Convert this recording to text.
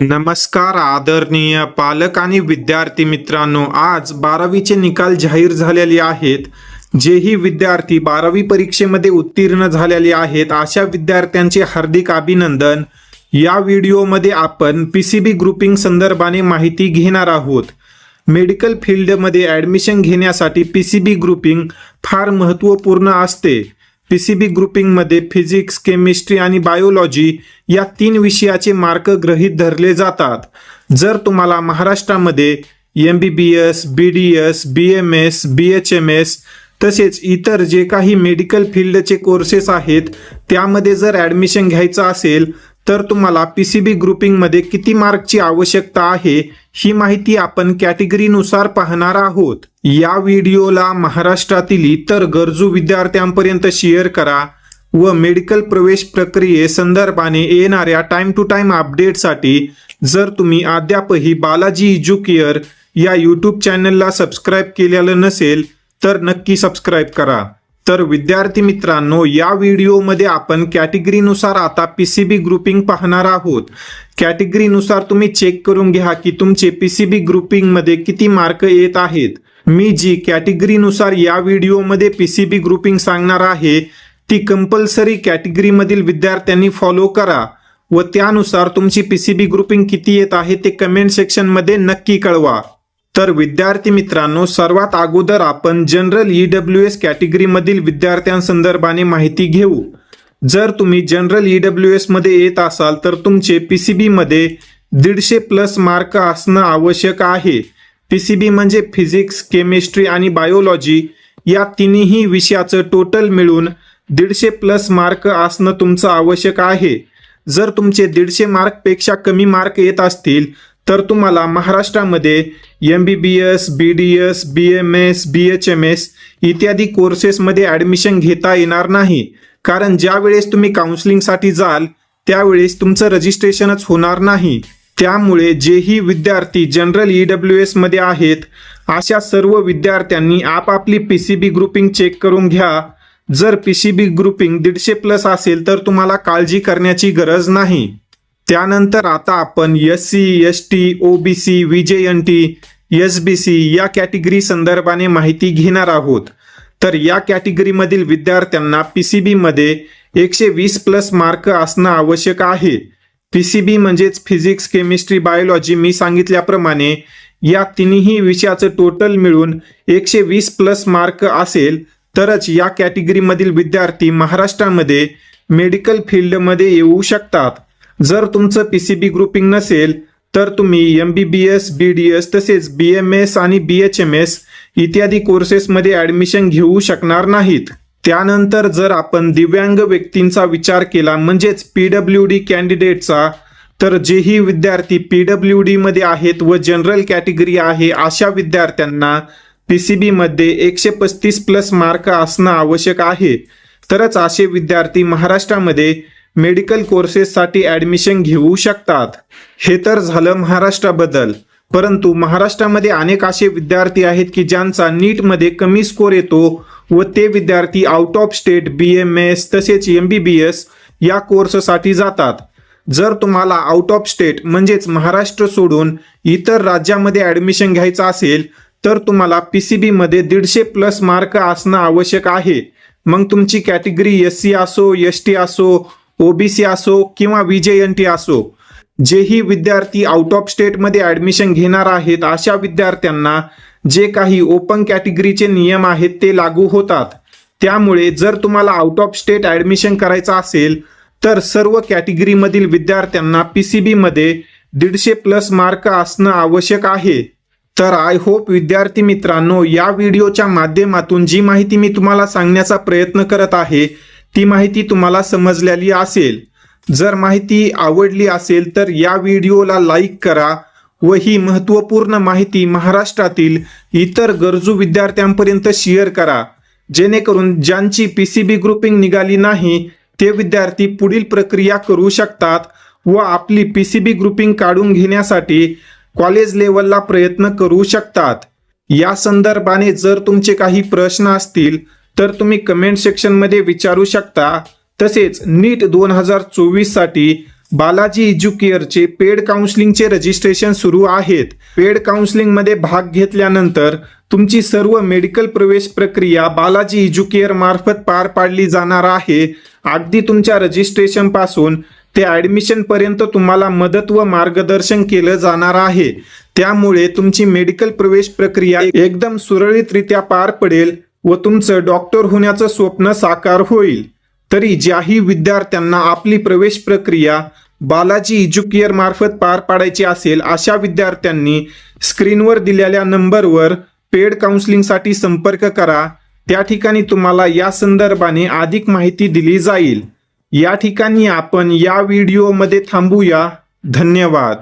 नमस्कार आदरणीय पालक आणि विद्यार्थी मित्रांनो आज बारावीचे निकाल जाहीर झालेले आहेत. जेही विद्यार्थी बारावी परीक्षेमध्ये उत्तीर्ण झालेले आहेत अशा विद्यार्थ्यांचे हार्दिक अभिनंदन. या व्हिडिओमध्ये आपण पी सी बी ग्रुपिंग संदर्भाने माहिती घेणार आहोत. मेडिकल फील्डमध्ये ॲडमिशन घेण्यासाठी पी सी बी ग्रुपिंग फार महत्त्वपूर्ण असते. पी सी बी ग्रुपिंगमध्ये फिजिक्स केमिस्ट्री आणि बायोलॉजी या तीन विषयाचे मार्क ग्रहीत धरले जातात. जर तुम्हाला महाराष्ट्रामध्ये M B B S B D S B M S B H M S तसेच इतर जे काही मेडिकल फील्डचे कोर्सेस आहेत त्यामध्ये जर ॲडमिशन घ्यायचं असेल तर तुम्हाला पी सी बी ग्रुपिंगमध्ये किती मार्कची आवश्यकता आहे ही माहिती आपण कॅटेगरीनुसार पाहणार आहोत. या व्हिडिओला महाराष्ट्रातील इतर गरजू विद्यार्थ्यांपर्यंत शेअर करा व मेडिकल प्रवेश प्रक्रिये संदर्भाने येणाऱ्या टाइम टू टाइम अपडेटसाठी जर तुम्ही अद्यापही बालाजी इज्युकेअर या यूट्यूब चॅनलला सबस्क्राईब केलेलं नसेल तर नक्की सबस्क्राईब करा. तर विद्यार्थी मित्रांनो या व्हिडिओमध्ये आपण कॅटेगरीनुसार आता पी सी बी ग्रुपिंग पाहणार आहोत. कॅटेगरीनुसार तुम्ही चेक करून घ्या की तुमचे पी सी बी ग्रुपिंगमध्ये किती मार्क येत आहेत. मी जी कॅटेगरीनुसार या व्हिडिओमध्ये पी सी बी ग्रुपिंग सांगणार आहे ती कंपल्सरी कॅटेगरीमधील विद्यार्थ्यांनी फॉलो करा व त्यानुसार तुमची पी सी बी ग्रुपिंग किती येत आहे ते कमेंट सेक्शनमध्ये नक्की कळवा. तर विद्यार्थी मित्रांनो सर्वात अगोदर आपण जनरल ई डब्ल्यू एस कॅटेगरीमधील विद्यार्थ्यांसंदर्भाने माहिती घेऊ. जर तुम्ही जनरल ई डब्ल्यू एसमध्ये येत असाल तर तुमचे पी सी बीमध्ये दीडशे प्लस मार्क असणं आवश्यक आहे. पी सी बी म्हणजे फिजिक्स केमिस्ट्री आणि बायोलॉजी या तिन्ही विषयाचं टोटल मिळून दीडशे प्लस मार्क असणं तुमचं आवश्यक आहे. जर तुमचे दीडशे मार्कपेक्षा कमी मार्क येत असतील तर तुम्हाला महाराष्ट्रामध्ये M B B S B D S B M S B H M S इत्यादी कोर्सेसमध्ये ॲडमिशन घेता येणार नाही. कारण ज्यावेळेस तुम्ही काउन्सिलिंगसाठी जाल त्यावेळेस तुमचं रजिस्ट्रेशनच होणार नाही. त्यामुळे जेही विद्यार्थी जनरल ई डब्ल्यू एसमध्ये आहेत अशा सर्व विद्यार्थ्यांनी आपापली P C B grouping check करून घ्या. जर पी सी बी ग्रुपिंग दीडशे प्लस असेल तर तुम्हाला काळजी करण्याची गरज नाही. त्यानंतर आता आपण S C S T O B C V J N T S B C या कॅटेगरी संदर्भाने माहिती घेणार आहोत. तर या कॅटेगरीमधील विद्यार्थ्यांना पी सी बीमध्ये एकशे वीस प्लस मार्क असणं आवश्यक आहे. पी सी बी म्हणजेच फिजिक्स केमिस्ट्री बायोलॉजी मी सांगितल्याप्रमाणे या तिन्ही विषयाचं टोटल मिळून एकशे वीस प्लस मार्क असेल तरच या कॅटेगरीमधील विद्यार्थी महाराष्ट्रामध्ये मेडिकल फील्डमध्ये येऊ शकतात. जर तुमचं पी सी बी ग्रुपिंग नसेल तर तुम्ही M B B S B D S तसेच बी एम एस आणि बी एच एम एस इत्यादी कोर्सेसमध्ये ॲडमिशन घेऊ शकणार नाहीत. त्यानंतर जर आपण दिव्यांग व्यक्तींचा विचार केला म्हणजेच पी डब्ल्यू डी कॅन्डिडेटचा तर जेही विद्यार्थी पी डब्ल्यू डीमध्ये आहेत व जनरल कॅटेगरी आहे अशा विद्यार्थ्यांना पी सी बी मध्ये एकशे पस्तीस प्लस मार्क असणं आवश्यक आहे. तरच असे विद्यार्थी महाराष्ट्रामध्ये मेडिकल कोर्सेससाठी ॲडमिशन घेऊ शकतात. हे तर झालं महाराष्ट्राबद्दल. परंतु महाराष्ट्रामध्ये अनेक असे विद्यार्थी आहेत की ज्यांचा नीटमध्ये कमी स्कोर येतो व ते विद्यार्थी out of state B M S तसेच एम बी बी एस या कोर्ससाठी जातात. जर तुम्हाला आउट ऑफ स्टेट म्हणजेच महाराष्ट्र सोडून इतर राज्यामध्ये ॲडमिशन घ्यायचं असेल तर तुम्हाला पी सी बीमध्ये दीडशे प्लस मार्क असणं आवश्यक आहे. मग तुमची कॅटेगरी एस सी असो एस टी असो ओबीसी असो किंवा व्ही जे एन टी असो जेही विद्यार्थी आउट ऑफ स्टेटमध्ये ॲडमिशन घेणार आहेत अशा विद्यार्थ्यांना जे काही ओपन कॅटेगरीचे नियम आहेत ते लागू होतात. त्यामुळे जर तुम्हाला आउट ऑफ स्टेट ॲडमिशन करायचं असेल तर सर्व कॅटेगरीमधील विद्यार्थ्यांना पी सी बीमध्ये दीडशे प्लस मार्क असणं आवश्यक आहे. तर आय होप विद्यार्थी मित्रांनो या व्हिडिओच्या माध्यमातून जी माहिती मी तुम्हाला सांगण्याचा प्रयत्न करत आहे ती माहिती तुम्हाला समजलेली असेल. जर माहिती आवडली असेल तर या व्हिडिओला लाईक करा. व ही महत्त्वपूर्ण माहिती महाराष्ट्रातील इतर गरजू विद्यार्थ्यांपर्यंत शेअर करा. जेणेकरून ज्यांची पी सी बी ग्रुपिंग निघाली नाही ते विद्यार्थी पुढील प्रक्रिया करू शकतात व आपली पी सी बी ग्रुपिंग काढून घेण्यासाठी कॉलेज लेवलला प्रयत्न करू शकतात. या संदर्भाने जर तुमचे काही प्रश्न असतील तर तुम्ही कमेंट सेक्शनमध्ये विचारू शकता. तसेच नीट दोन हजार चोवीससाठी बालाजी एज्युकेअरचे पेड काउन्सिलिंगचे रजिस्ट्रेशन सुरू आहेत. पेड काउन्सिलिंगमध्ये भाग घेतल्यानंतर तुमची सर्व मेडिकल प्रवेश प्रक्रिया बालाजी एज्युकेअर मार्फत पार पाडली जाणार आहे. अगदी तुमच्या रजिस्ट्रेशनपासून ते ॲडमिशनपर्यंत तुम्हाला मदत व मार्गदर्शन केलं जाणार आहे. त्यामुळे तुमची मेडिकल प्रवेश प्रक्रिया एकदम सुरळीतरित्या पार पडेल व तुमचं डॉक्टर होण्याचं स्वप्न साकार होईल. तरी ज्याही विद्यार्थ्यांना आपली प्रवेश प्रक्रिया बालाजी एज्युकेअर मार्फत पार पाडायची असेल अशा विद्यार्थ्यांनी स्क्रीनवर दिलेल्या नंबरवर पेड काउन्सिलिंगसाठी संपर्क करा. त्या ठिकाणी तुम्हाला या संदर्भाने अधिक माहिती दिली जाईल. या ठिकाणी आपण या व्हिडिओमध्ये थांबूया. धन्यवाद.